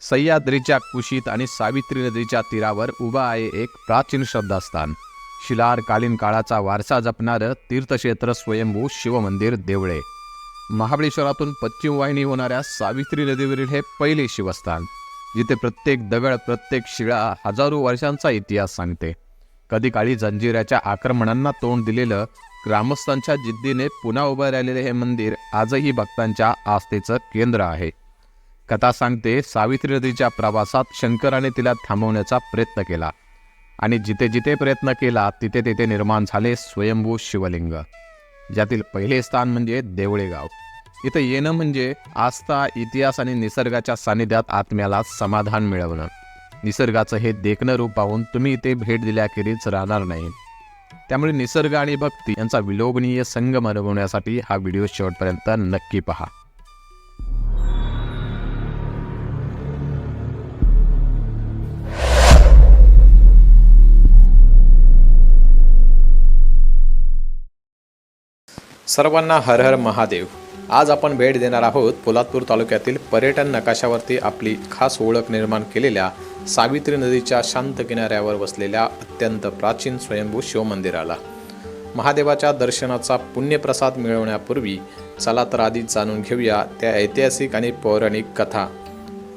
सह्याद्रीच्या कुशीत आणि सावित्री नदीच्या तीरावर उभा आहे एक प्राचीन श्रद्धास्थान. शिलारकालीन काळाचा वारसा जपणारं तीर्थक्षेत्र स्वयंभू शिवमंदिर देवळे. महाबळेश्वरातून पश्चिम वाहिनी होणाऱ्या सावित्री नदीवरील हे पहिले शिवस्थान जिथे प्रत्येक दगड प्रत्येक शिळा हजारो वर्षांचा इतिहास सांगते. कधी काळी जंजिराच्या आक्रमणांना तोंड दिलेलं ग्रामस्थांच्या जिद्दीने पुन्हा उभं राहिलेले हे मंदिर आजही भक्तांच्या आस्थेचं केंद्र आहे. कथा सांगते सावित्री नदीच्या प्रवासात शंकराने तिला थांबवण्याचा प्रयत्न केला. आणि जिथे जिथे प्रयत्न केला तिथे तिथे निर्माण झाले स्वयंभू शिवलिंग. ज्यातील पहिले स्थान म्हणजे देवळेगाव. इथं येणं म्हणजे आस्था इतिहास आणि निसर्गाच्या सानिध्यात आत्म्याला समाधान मिळवणं. निसर्गाचं हे देखणं रूप पाहून तुम्ही इथे भेट दिल्याखेरीज राहणार नाही. त्यामुळे निसर्ग आणि भक्ती यांचा विलोभनीय संघ अनुभवण्यासाठी हा व्हिडिओ शेवटपर्यंत नक्की पहा. सर्वांना हर हर महादेव. आज आपण भेट देणार आहोत पोलादपूर तालुक्यातील पर्यटन नकाशावरती आपली खास ओळख निर्माण केलेल्या सावित्री नदीच्या शांत किनाऱ्यावर वसलेल्या अत्यंत प्राचीन स्वयंभू शिवमंदिराला. महादेवाच्या दर्शनाचा पुण्यप्रसाद मिळवण्यापूर्वी चला तर आधी जाणून घेऊया त्या ऐतिहासिक आणि पौराणिक कथा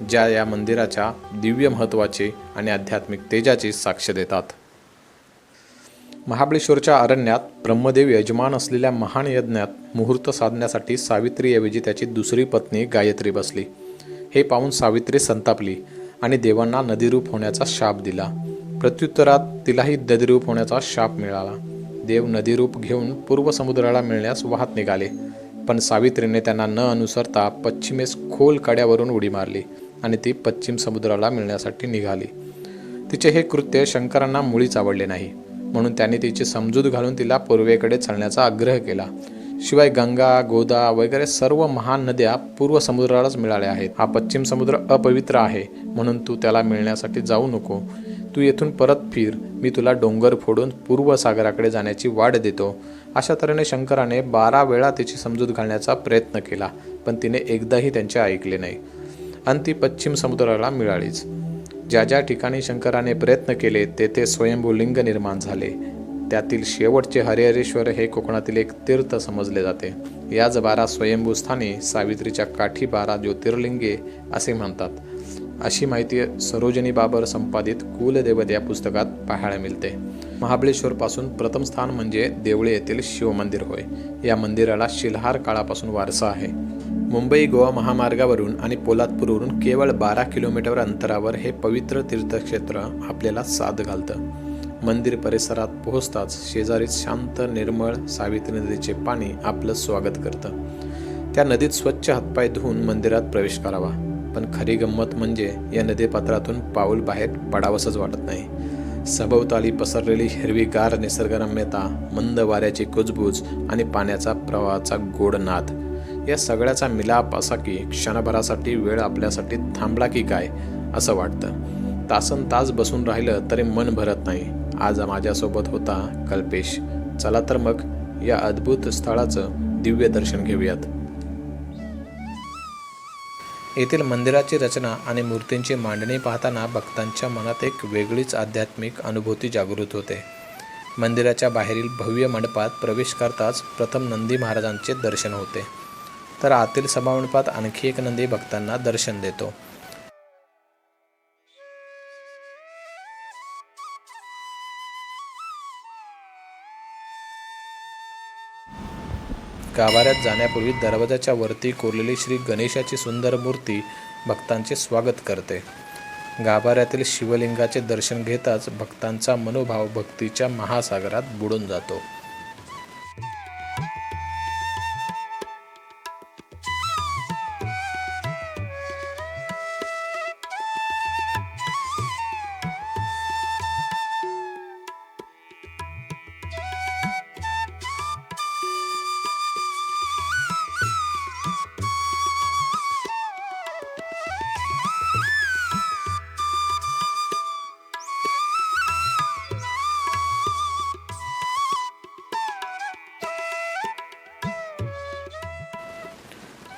ज्या या मंदिराच्या दिव्य महत्त्वाचे आणि आध्यात्मिक तेजाची साक्ष देतात. महाबळेश्वरच्या अरण्यात ब्रह्मदेव यजमान असलेल्या महान यज्ञात मुहूर्त साधण्यासाठी सावित्रीऐवजी त्याची दुसरी पत्नी गायत्री बसली. हे पाहून सावित्री संतापली आणि देवांना नदीरूप होण्याचा शाप दिला. प्रत्युत्तरात तिलाही नदीरूप होण्याचा शाप मिळाला. देव नदीरूप घेऊन पूर्व समुद्राला मिळण्यास वाहत निघाले. पण सावित्रीने त्यांना न अनुसरता पश्चिमेस खोल कड्यावरून उडी मारली आणि ती पश्चिम समुद्राला मिळण्यासाठी निघाली. तिचे हे कृत्य शंकरांना मुळीच आवडले नाही. म्हणून त्याने तिची समजूत घालून तिला पूर्वेकडे चालण्याचा आग्रह केला. शिवाय गंगा गोदा वगैरे सर्व महान नद्या पूर्व समुद्रालाच मिळाल्या आहेत. हा पश्चिम समुद्र अपवित्र आहे म्हणून तू त्याला मिळण्यासाठी जाऊ नको. तू येथून परत फिर मी तुला डोंगर फोडून पूर्व सागराकडे जाण्याची वाट देतो. अशा तऱ्हेने शंकराने बारा वेळा तिची समजूत घालण्याचा प्रयत्न केला पण तिने एकदाही त्यांचे ऐकले नाही. आणि ती पश्चिम समुद्राला मिळालीच. ज्या ज्या ठिकाणी शंकराने प्रयत्न केले तेथे स्वयंभू लिंग निर्माण झाले. त्यातील शेवटचे हरिहरेश्वर हे कोकणातील एक तीर्थ समजले जाते. याच बारा स्वयंभू स्थानी सावित्रीच्या काठी बारा ज्योतिर्लिंगे असे म्हणतात. अशी माहिती सरोजनी बाबर संपादित कुलदेवत या पुस्तकात पाहायला मिळते. महाबळेश्वरपासून प्रथम स्थान म्हणजे देवळे येथील शिवमंदिर होय. या मंदिराला शिलहार काळापासून वारसा आहे. मुंबई गोवा महामार्गावरून आणि पोलादपूरवरून केवळ बारा किलोमीटर अंतरावर हे पवित्र तीर्थक्षेत्र आपल्याला साथ घालतं. मंदिर परिसरात पोहोचताच शेजारीच शांत निर्मळ सावित्री नदीचे पाणी आपलं स्वागत करतं. त्या नदीत स्वच्छ हातपाय धुवून मंदिरात प्रवेश करावा. पण खरी गंमत म्हणजे या नदीपात्रातून पाऊल बाहेर पडावंसंच वाटत नाही. सभोवताली पसरलेली हिरवीगार निसर्गरम्यता मंद वाऱ्याची कुजबूज आणि पाण्याचा प्रवाहाचा गोड नाद. या सगळ्याचा मिलाप असा की क्षणभरासाठी वेळ आपल्यासाठी थांबला की काय असं वाटतं. तासन तास बसून राहिलं तरी मन भरत नाही. आज माझ्यासोबत होता कल्पेश. चला तर मग या अद्भुत स्थळाचं दिव्य दर्शन घेऊयात. येथील मंदिराची रचना आणि मूर्तींची मांडणी पाहताना भक्तांच्या मनात एक वेगळीच आध्यात्मिक अनुभूती जागृत होते. मंदिराच्या बाहेरील भव्य मंडपात प्रवेश करताच प्रथम नंदी महाराजांचे दर्शन होते. तर आतील सभामंडपात आणखी एक नंदी भक्तांना दर्शन देतो. गाभाऱ्यात जाण्यापूर्वी दरवाजाच्या वरती कोरलेली श्री गणेशाची सुंदर मूर्ती भक्तांचे स्वागत करते. गाभाऱ्यातील शिवलिंगाचे दर्शन घेताच भक्तांचा मनोभाव भक्तीच्या महासागरात बुडून जातो.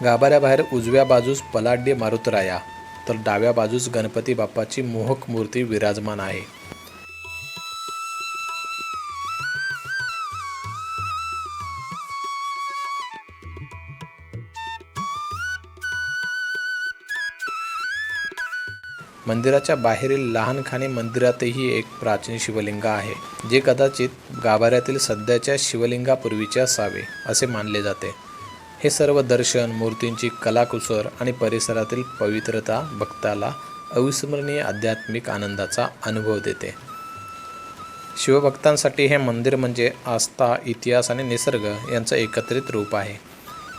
गाभाऱ्याबाहेर उजव्या बाजूस पलाड्य मारुतराया तर डाव्या बाजूस गणपती बाप्पाची मोहक मूर्ती विराजमान आहे. मंदिराच्या बाहेरील लहानखाने मंदिरातही एक प्राचीन शिवलिंग आहे जे कदाचित गाभाऱ्यातील सध्याच्या शिवलिंगापूर्वीचे असावे असे मानले जाते. हे सर्व दर्शन मूर्तींची कलाकुसर आणि परिसरातील पवित्रता भक्ताला अविस्मरणीय आध्यात्मिक आनंदाचा अनुभव देते. शिवभक्तांसाठी हे मंदिर म्हणजे आस्था इतिहास आणि निसर्ग यांचं एकत्रित रूप आहे.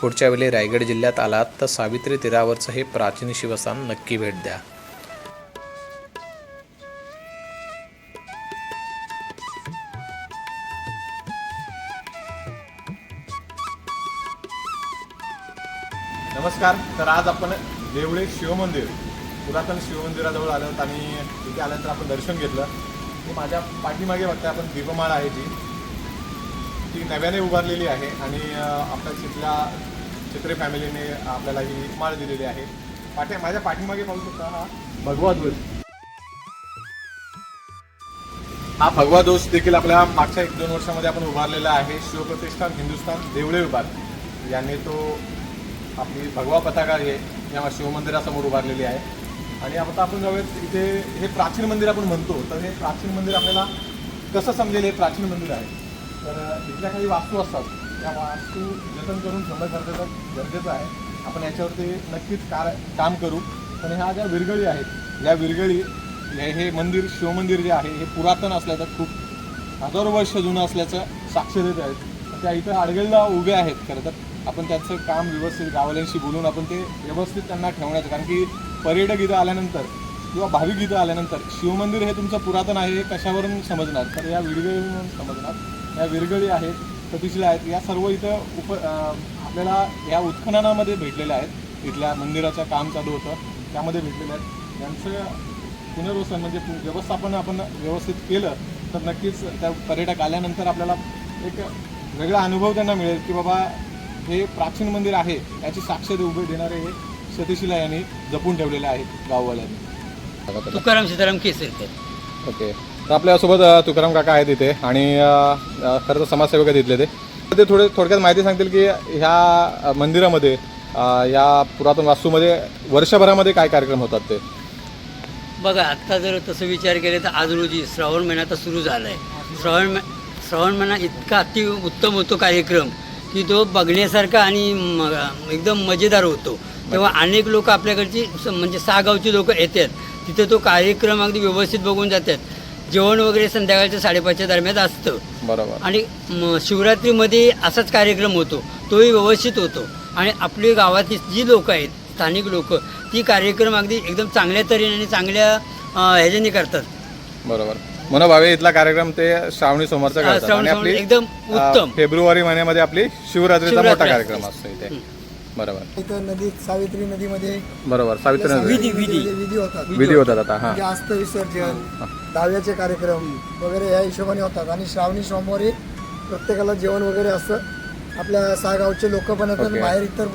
पुढच्या वेळी रायगड जिल्ह्यात आलात तर सावित्री तीरावरचं हे प्राचीन शिवस्थान नक्की भेट द्या. नमस्कार. तर आज आपण देवळे शिवमंदिर पुरातन शिवमंदिराजवळ आलो आहोत आणि तिथे आल्यानंतर आपण दर्शन घेतलं. की माझ्या पाठीमागे बघताय आपण दीपमाळ आहे जी. ती नव्याने उभारलेली आहे आणि आपल्या तिथल्या चित्रे फॅमिलीने आपल्याला ही माळ दिलेली आहे. पाठी माझ्या पाठीमागे पाहू शकता हा भगवा ध्वज. हा भगवा ध्वज देखील आपल्या मागच्या एक दोन वर्षामध्ये आपण उभारलेला आहे. शिवप्रतिष्ठान हिंदुस्थान देवळे विभाग यांनी तो आपली भगवा पताका आहे या शिवमंदिरासमोर उभारलेली आहे. आणि आता आपण जाऊयात इथे हे प्राचीन मंदिर आपण म्हणतो तर हे प्राचीन मंदिर आपल्याला कसं समजेल हे प्राचीन मंदिर आहे? तर इथल्या काही वास्तू असतात. त्या वास्तू जतन करून ठेवणं गरजेचं गरजेचं आहे. आपण याच्यावरती नक्कीच कार काम करू. पण ह्या ज्या विरगळी आहेत या विरगळी हे हे मंदिर शिवमंदिर जे आहे हे पुरातन असल्याचं खूप हजारो वर्ष जुनं असल्याचं साक्ष देत आहेत. त्या इथं अडगळीला उभे आहेत खरं तर. आपण त्याचं काम व्यवस्थित गावाल्यांशी बोलून आपण ते व्यवस्थित त्यांना ठेवण्याचं. कारण की पर्यटक इथं आल्यानंतर किंवा भाविक इथं आल्यानंतर शिवमंदिर हे तुमचं पुरातन आहे हे कशावरून समजणार? तर या विरगळीवरून समजणार. या विरगळी आहेत सतीशिला आहेत या सर्व इथं उप आपल्याला या उत्खननामध्ये भेटलेल्या आहेत. इथल्या मंदिराचं काम चालू होतं त्यामध्ये भेटलेल्या आहेत. यांचं पुनर्वसन म्हणजे व्यवस्थापन आपण व्यवस्थित केलं तर नक्कीच त्या पर्यटक आल्यानंतर आपल्याला एक वेगळा अनुभव त्यांना मिळेल की बाबा हे प्राचीन मंदिर आहे याची साक्ष उभे देणारे हे सतीशिला यांनी जपून ठेवलेले आहेत गाववाल्यांनी. तुकाराम सीताराम केसरकर ओके. तर आपल्यासोबत तुकाराम काका आहेत इथे आणि खरं तर समाजसेवक आहेत इथले ते. तर ते थोडे थोडक्यात माहिती सांगतील की ह्या मंदिरामध्ये या पुरातन वास्तूमध्ये वर्षभरामध्ये काय कार्यक्रम होतात ते? बघा आत्ता जर तसं विचार केले तर आज रोजी श्रावण महिना आता सुरू झाला आहे श्रावण श्रावण महिना इतका अति उत्तम होतो कार्यक्रम. की तो बघण्यासारखा आणि म- एकदम मजेदार होतो. तेव्हा अनेक लोक आपल्याकडची स- म्हणजे सहा गावची लोक येतात. तिथे तो कार्यक्रम अगदी व्यवस्थित बघून जातात. जेवण वगैरे संध्याकाळच्या साडेपाचच्या दरम्यान असतं. बरोबर. आणि म, शिवरात्रीमध्ये असाच कार्यक्रम होतो. तोही व्यवस्थित होतो. आणि आपली गावातील जी लोक आहेत स्थानिक लोक ती कार्यक्रम अगदी एकदम चांगल्या तऱ्हेने आणि चांगल्या अं, ह्याच्याने करतात. बरोबर. मनोभावे इथला कार्यक्रम ते श्रावणी सोमवारचा करतात. आणि आपली एकदम उत्तम. फेब्रुवारी महिन्यामध्ये आपली शिवरात्रीचा शिवरात्री मोठा. कार्यक्रम असतो इथे. बरोबर. इथं नदीत सावित्री नदीमध्ये बरोबर सावित्री नदी. विधी, विधी. विधी होतात. विधी होतात आता हा. म्हणजे अस्त विसर्जन दहाव्याचे कार्यक्रम वगैरे या हिशोबाने होतात. आणि श्रावणी सोमवारी प्रत्येकाला जेवण वगैरे असतं. आपल्या सहा गावचे लोक पण येतात. बाहेर इतर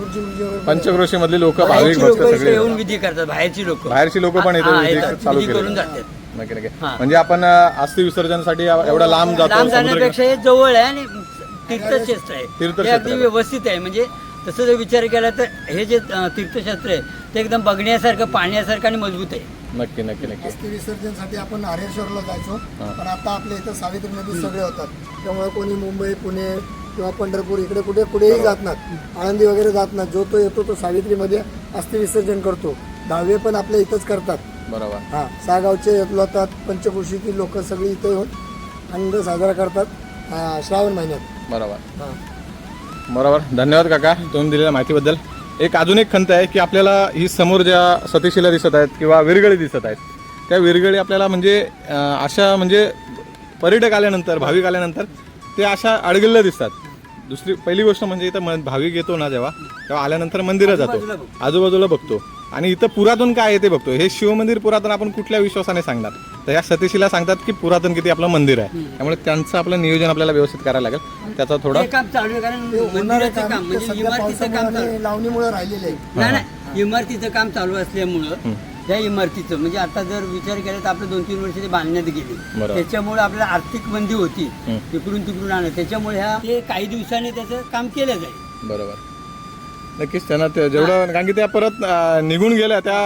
पंचक्रोशी मधली लोक भाविक येऊन विधी करतात बाहेरची लोक. बाहेरची लोक पण विधी विधी करून जातात. नक्की नक्की हा. म्हणजे आपण अ, अस्थि विसर्जनासाठी एवढा लांब जातो लांब समुद्र जाण्यापेक्षा हे जवळ आहे आणि तीर्थक्षेत्र आहे. तीर्थक्षेत्र हे अगदी आहे. व्यवस्थित आहे. म्हणजे तसं जर विचार केला तर हे जे अं, तीर्थक्षेत्र आहे ते एकदम बघण्यासारखं पाहण्यासारखं आणि मजबूत आहे. नक्की नक्की नक्की. अस्थि विसर्जनसाठी आपण हरेश्वरला जायचो. पण आता आपल्या इथं सावित्री नदीत सगळे होतात. त्यामुळे कोणी मुंबई पुणे किंवा पंढरपूर इकडे कुठे कुठेही जात नाहीत. आळंदी वगैरे जात नाहीत. जो तो येतो तो सावित्रीमध्ये अस्थि विसर्जन करतो. दहावे पण आपल्या इथंच करतात. बरोबर. हा सहा गावचे येतात पंचकृषीतील लोक सगळी इथे येऊन आनंद साजरा करतात हा, श्रावण महिन्यात. बरोबर. हा. बरोबर. धन्यवाद काका तुम्ही दिलेल्या माहितीबद्दल. एक अजून एक खंत आहे की आपल्याला ही समोर ज्या सतीशिला दिसत आहेत किंवा विरगळी दिसत आहेत त्या विरगळी आपल्याला म्हणजे अं, अशा म्हणजे पर्यटक आल्यानंतर भाविक आल्यानंतर ते अशा अडगल्ल्या दिसतात. दुसरी पहिली गोष्ट म्हणजे इथं म- भाविक येतो ना जेव्हा तेव्हा आल्यानंतर मंदिरात जातो. आजूबाजूला बघतो. आणि इथं पुरातन काय आहे ते बघतो. हे शिवमंदिर पुरातन आपण कुठल्या विश्वासाने सांगणार? तर या सतीशीला सांगतात की पुरातन किती आपलं मंदिर आहे. त्यामुळे त्यांचं आपलं नियोजन आपल्याला व्यवस्थित करायला लागेल. त्याचा थोडा हे काम चालू आहे कारण ते होणारे मंदिराचं काम काम ते म्हणजे सध्या इमारतीचं काम पावसामुळे चालू. आणि लावणीमुळे राहिलेले आहे. नाही नाही इमारतीचं काम चालू असल्यामुळं त्या इमारतीचं. म्हणजे आता जर विचार केला तर आपलं दोन तीन वर्ष ते बांधण्यात गेली. त्याच्यामुळे आपल्याला आर्थिक मंदी होती. तिकडून तिकडून आणत त्याच्यामुळे ह्या काही दिवसांनी त्याचं काम केलं जाईल. बरोबर. नक्कीच त्यांना ते जेवढं कारण की त्या परत अं, निघून गेल्या त्या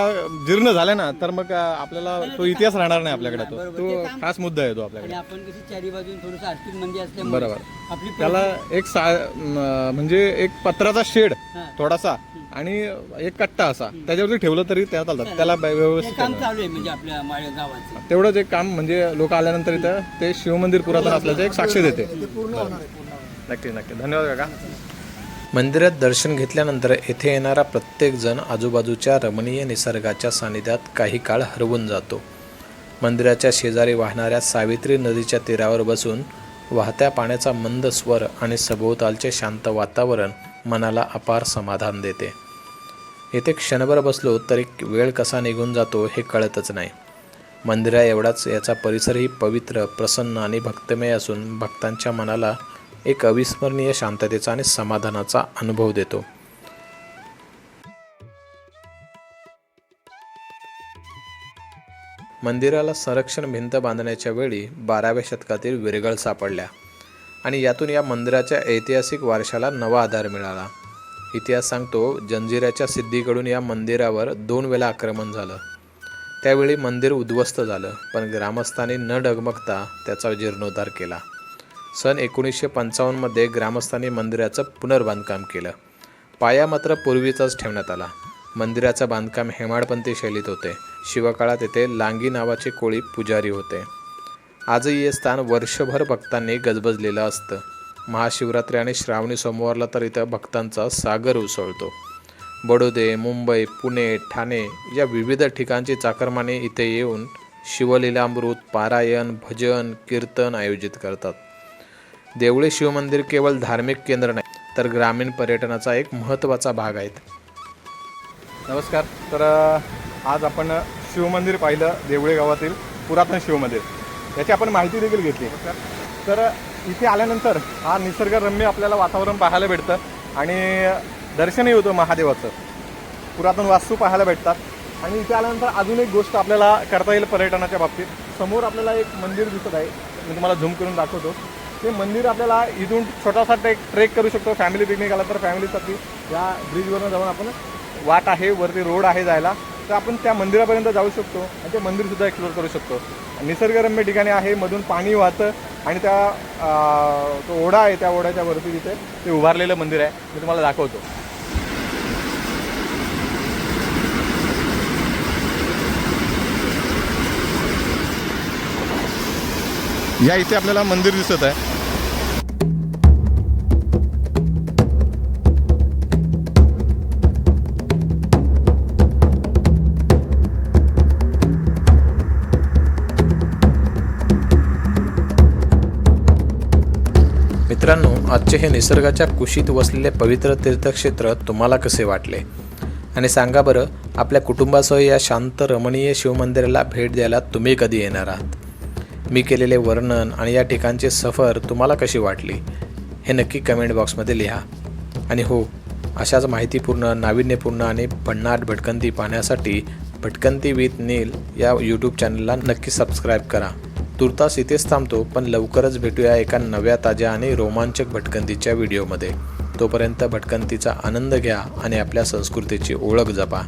जीर्ण झाल्या ना तर मग अं, आपल्याला तो इतिहास राहणार नाही आपल्याकडे तो. तो खास मुद्दा आहे तो आणि आपल्याकडे आपण कशी चारी बाजून थोडंसं आर्थिक मंदी असल्यामुळे बरोबर. आपली त्याला एक सा म, म्हणजे एक पत्राचा शेड हा. थोडासा आणि एक कट्टा असा. त्याच्यावरती ठेवलं तरी त्या चालतात. त्याला ब- व्यवस्थित काम ठेवलं. चालू आहे म्हणजे आपल्या माळे गावाचं तेवढंच एक काम म्हणजे लोक आल्यानंतर इथं ते शिवमंदिर पुरातन असल्याचं एक साक्ष देते. नक्की नक्की. धन्यवाद काका. मंदिरात दर्शन घेतल्यानंतर येथे येणारा प्रत्येकजण आजूबाजूच्या रमणीय निसर्गाच्या सानिध्यात काही काळ हरवून जातो. मंदिराच्या शेजारी वाहणाऱ्या सावित्री नदीच्या तीरावर बसून वाहत्या पाण्याचा मंद स्वर आणि सभोवतालचे शांत वातावरण मनाला अपार समाधान देते. येथे क्षणभर बसलो तरी वेळ कसा निघून जातो हे कळतच नाही. मंदिरा एवढाच याचा परिसरही पवित्र प्रसन्न आणि भक्तमय असून भक्तांच्या मनाला एक अविस्मरणीय शांततेचा आणि समाधानाचा अनुभव देतो. मंदिराला संरक्षण भिंत बांधण्याच्या वेळी बाराव्या शतकातील विरगळ सापडल्या आणि यातून या मंदिराच्या ऐतिहासिक वारशाला नवा आधार मिळाला. इतिहास सांगतो जंजिराच्या सिद्धीकडून या मंदिरावर दोन वेळा आक्रमण झालं. त्यावेळी मंदिर उद्ध्वस्त झालं पण ग्रामस्थांनी न डगमगता त्याचा जीर्णोद्धार केला. सन एकोणीसशे पंचावन्नमध्ये ग्रामस्थांनी मंदिराचं पुनर्बांधकाम केलं. पाया मात्र पूर्वीचाच ठेवण्यात आला. मंदिराचं बांधकाम हेमाडपंथी शैलीत होते. शिवकाळात येथे लांगी नावाचे कोळी पुजारी होते. आजही हे स्थान वर्षभर भक्तांनी गजबजलेलं असतं. महाशिवरात्री आणि श्रावणी सोमवारला तर इथं भक्तांचा सागर उसळतो. बडोदे मुंबई पुणे ठाणे या विविध ठिकाणची चाकरमाने इथे येऊन शिवलीलामृत पारायण भजन कीर्तन आयोजित करतात. देवळे शिवमंदिर केवळ धार्मिक केंद्र नाही तर ग्रामीण पर्यटनाचा एक महत्त्वाचा भाग आहेत. नमस्कार. तर आज आपण शिवमंदिर पाहिलं देवळे गावातील पुरातन शिवमंदिर. याची आपण माहिती देखील घेतली. तर इथे आल्यानंतर हा निसर्गरम्य आपल्याला वातावरण पाहायला भेटतं आणि दर्शनही होतं महादेवाचं. पुरातन वास्तू पाहायला भेटतात. आणि इथे आल्यानंतर अजून एक गोष्ट आपल्याला करता येईल पर्यटनाच्या बाबतीत. समोर आपल्याला एक मंदिर दिसत आहे. मी तुम्हाला झूम करून दाखवतो. ते मंदिर आपल्याला इथून छोटासा ट्रेक ट्रेक करू शकतो. फॅमिली पिकनिक आला तर फॅमिलीसाठी या ब्रिजवरनं जाऊन आपण वाट आहे वरती रोड आहे जायला. तर आपण त्या मंदिरापर्यंत जाऊ शकतो आणि ते मंदिरसुद्धा एक्सप्लोर करू शकतो. निसर्गरम्य ठिकाणी आहे मधून पाणी वाहतं आणि त्या तो ओढा आहे त्या ओढ्याच्या वरती तिथे ते उभारलेलं मंदिर आहे. मी तुम्हाला दाखवतो. या इथे आपल्याला मंदिर दिसत आहे. मित्रांनो आजचे हे निसर्गाच्या कुशीत वसलेले पवित्र तीर्थक्षेत्र तुम्हाला कसे वाटले? आणि सांगा बरं आपल्या कुटुंबासह या शांत रमणीय शिवमंदिराला भेट द्यायला तुम्ही कधी येणार आहात? मी केलेले वर्णन आणि या ठिकाणची सफर तुम्हाला कशी वाटली? हे नक्की कमेंट बॉक्समध्ये लिहा. आणि हो अशाच माहितीपूर्ण नाविन्यपूर्ण आणि भन्नाट भटकंती पाहण्यासाठी भटकंती विथ नील या यूट्यूब चॅनलला नक्की सबस्क्राईब करा. तुर्तास इथेच थांबतो पण लवकरच भेटूया एका नव्या ताज्या आणि रोमांचक भटकंतीच्या व्हिडिओमध्ये. तोपर्यंत भटकंतीचा आनंद घ्या आणि आपल्या संस्कृतीची ओळख जपा.